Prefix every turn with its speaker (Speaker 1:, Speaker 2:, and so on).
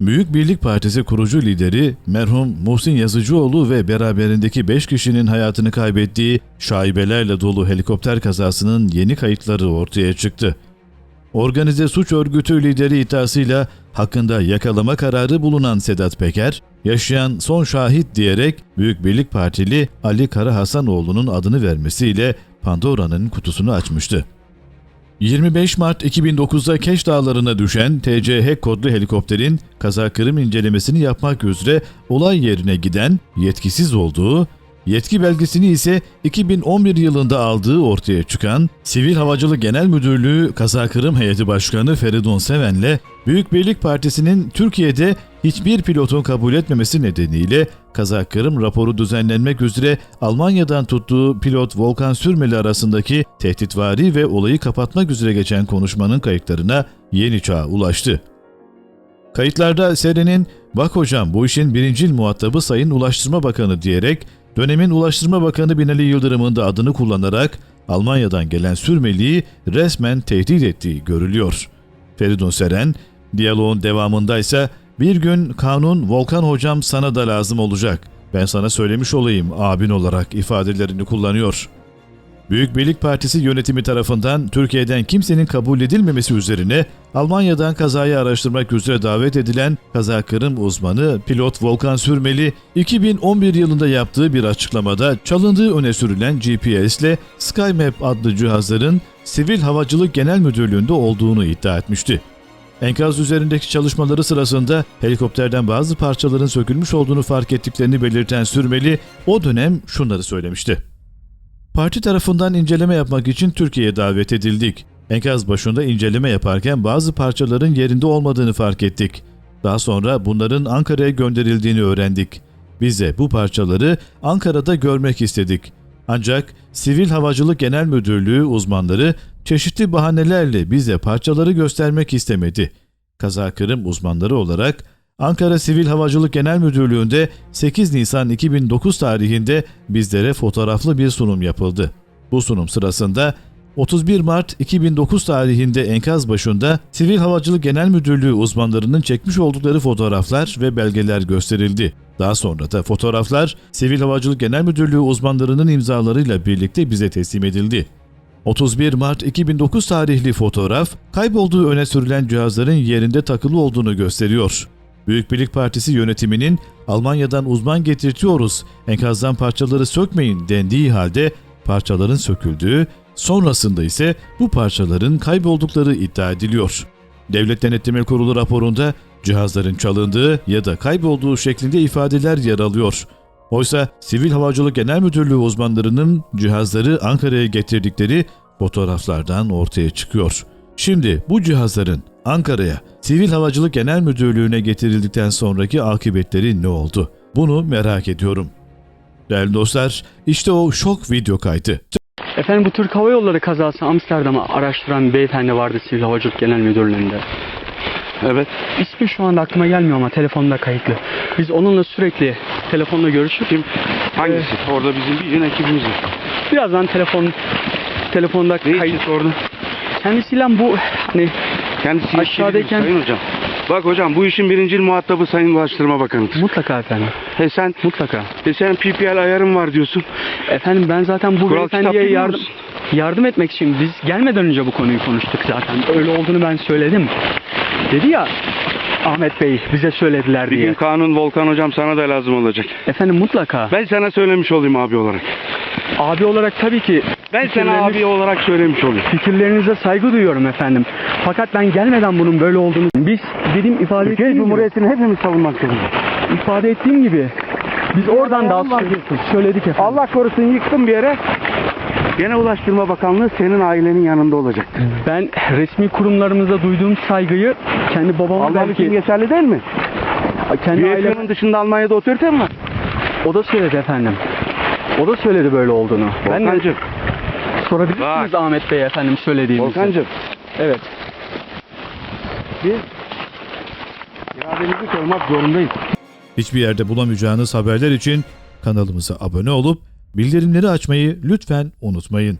Speaker 1: Büyük Birlik Partisi kurucu lideri merhum Muhsin Yazıcıoğlu ve beraberindeki 5 kişinin hayatını kaybettiği şaibelerle dolu helikopter kazasının yeni kayıtları ortaya çıktı. Organize suç örgütü lideri iddiasıyla hakkında yakalama kararı bulunan Sedat Peker, yaşayan son şahit diyerek Büyük Birlik Partili Ali Kara Hasanoğlu'nun adını vermesiyle Pandora'nın kutusunu açmıştı. 25 Mart 2009'da Keş Dağları'na düşen TCH kodlu helikopterin kaza kırım incelemesini yapmak üzere olay yerine giden yetkisiz olduğu, yetki belgesini ise 2011 yılında aldığı ortaya çıkan Sivil Havacılık Genel Müdürlüğü Kaza Kırım Heyeti Başkanı Feridun Seven'le Büyük Birlik Partisi'nin Türkiye'de hiçbir pilotun kabul etmemesi nedeniyle kaza kırım raporu düzenlenmek üzere Almanya'dan tuttuğu pilot Volkan Sürmeli arasındaki tehditvari ve olayı kapatmak üzere geçen konuşmanın kayıtlarına yeni çağ ulaştı. Kayıtlarda Seren'in bak hocam bu işin birincil muhatabı Sayın Ulaştırma Bakanı diyerek dönemin Ulaştırma Bakanı Binali Yıldırım'ın da adını kullanarak Almanya'dan gelen Sürmeli'yi resmen tehdit ettiği görülüyor. Feridun Seren, diyaloğun devamında ise bir gün kanun Volkan hocam sana da lazım olacak. Ben sana söylemiş olayım abin olarak ifadelerini kullanıyor. Büyük Birlik Partisi yönetimi tarafından Türkiye'den kimsenin kabul edilmemesi üzerine Almanya'dan kazayı araştırmak üzere davet edilen kaza kırım uzmanı pilot Volkan Sürmeli 2011 yılında yaptığı bir açıklamada çalındığı öne sürülen GPS ile SkyMap adlı cihazların Sivil Havacılık Genel Müdürlüğü'nde olduğunu iddia etmişti. Enkaz üzerindeki çalışmaları sırasında helikopterden bazı parçaların sökülmüş olduğunu fark ettiklerini belirten Sürmeli o dönem şunları söylemişti. Parti tarafından inceleme yapmak için Türkiye'ye davet edildik. Enkaz başında inceleme yaparken bazı parçaların yerinde olmadığını fark ettik. Daha sonra bunların Ankara'ya gönderildiğini öğrendik. Biz de bu parçaları Ankara'da görmek istedik. Ancak Sivil Havacılık Genel Müdürlüğü uzmanları çeşitli bahanelerle bize parçaları göstermek istemedi. Kaza kırım uzmanları olarak Ankara Sivil Havacılık Genel Müdürlüğü'nde 8 Nisan 2009 tarihinde bizlere fotoğraflı bir sunum yapıldı. Bu sunum sırasında 31 Mart 2009 tarihinde enkaz başında Sivil Havacılık Genel Müdürlüğü uzmanlarının çekmiş oldukları fotoğraflar ve belgeler gösterildi. Daha sonra da fotoğraflar Sivil Havacılık Genel Müdürlüğü uzmanlarının imzalarıyla birlikte bize teslim edildi. 31 Mart 2009 tarihli fotoğraf, kaybolduğu öne sürülen cihazların yerinde takılı olduğunu gösteriyor. Büyük Birlik Partisi yönetiminin Almanya'dan uzman getirtiyoruz, enkazdan parçaları sökmeyin dendiği halde parçaların söküldüğü, sonrasında ise bu parçaların kayboldukları iddia ediliyor. Devlet Denetleme Kurulu raporunda cihazların çalındığı ya da kaybolduğu şeklinde ifadeler yer alıyor. Oysa Sivil Havacılık Genel Müdürlüğü uzmanlarının cihazları Ankara'ya getirdikleri fotoğraflardan ortaya çıkıyor. Şimdi bu cihazların Ankara'ya Sivil Havacılık Genel Müdürlüğü'ne getirildikten sonraki akıbetleri ne oldu? Bunu merak ediyorum. Değerli dostlar, işte o şok video kaydı.
Speaker 2: Efendim bu Türk Hava Yolları kazası Amsterdam'ı araştıran beyefendi vardı Sivil Havacılık Genel Müdürlüğü'nde.
Speaker 3: Evet.
Speaker 2: İsmi şu anda aklıma gelmiyor ama telefonda kayıtlı. Biz onunla sürekli telefonla görüşüp
Speaker 3: Kim? Hangisi? Orada bizim bir ekibimiz var.
Speaker 2: birazdan telefon telefonda
Speaker 3: Ne
Speaker 2: kayıt.
Speaker 3: sordun?
Speaker 2: Kendisiyle bu hani
Speaker 3: Kendisi
Speaker 2: Aşağıdayken-
Speaker 3: Sayın Hocam. Bak hocam bu işin birincil muhatabı Sayın Ulaştırma Bakanı'dır.
Speaker 2: mutlaka efendim
Speaker 3: He sen,
Speaker 2: mutlaka.
Speaker 3: e sen PPL ayarın var diyorsun.
Speaker 2: Efendim ben zaten bu
Speaker 3: Kural
Speaker 2: beyefendiye yardım yardım etmek için biz gelmeden önce bu konuyu konuştuk zaten. Öyle olduğunu ben söyledim. Dedi ya Ahmet Bey bize söylediler
Speaker 3: Bir
Speaker 2: diye.
Speaker 3: gün kanun Volkan hocam sana da lazım olacak.
Speaker 2: Efendim mutlaka.
Speaker 3: Ben sana söylemiş olayım abi olarak.
Speaker 2: Abi olarak tabii ki
Speaker 3: Ben sana abi olarak söylemiş olayım.
Speaker 2: fikirlerinize saygı duyuyorum efendim. Fakat ben gelmeden bunun böyle olduğunu biz dedim ifade
Speaker 3: Türkiye
Speaker 2: ettiğim gibi,
Speaker 3: Cumhuriyeti'ni hepimiz savunmak zorundayız.
Speaker 2: ifade ettiğim gibi biz oradan da
Speaker 3: Allah-
Speaker 2: söyledik efendim.
Speaker 3: Allah korusun yıktım bir yere. Gene Ulaştırma Bakanlığı senin ailenin yanında olacak.
Speaker 2: Ben resmi kurumlarımıza duyduğum saygıyı kendi babama
Speaker 3: Allah için
Speaker 2: belki
Speaker 3: geçerli değil mi?
Speaker 2: kendi ailem
Speaker 3: UEFA'nın dışında Almanya'da otorite mi var?
Speaker 2: o da söyledi efendim. O da söyledi böyle olduğunu. Ben de
Speaker 3: Volkancığım,
Speaker 2: sorabilirsiniz
Speaker 3: Bak.
Speaker 2: Ahmet Bey efendim söylediğinizi.
Speaker 3: Volkancığım.
Speaker 2: Evet.
Speaker 3: Biz irademizi korumak zorundayız.
Speaker 1: Hiçbir yerde bulamayacağınız haberler için kanalımıza abone olup bildirimleri açmayı lütfen unutmayın.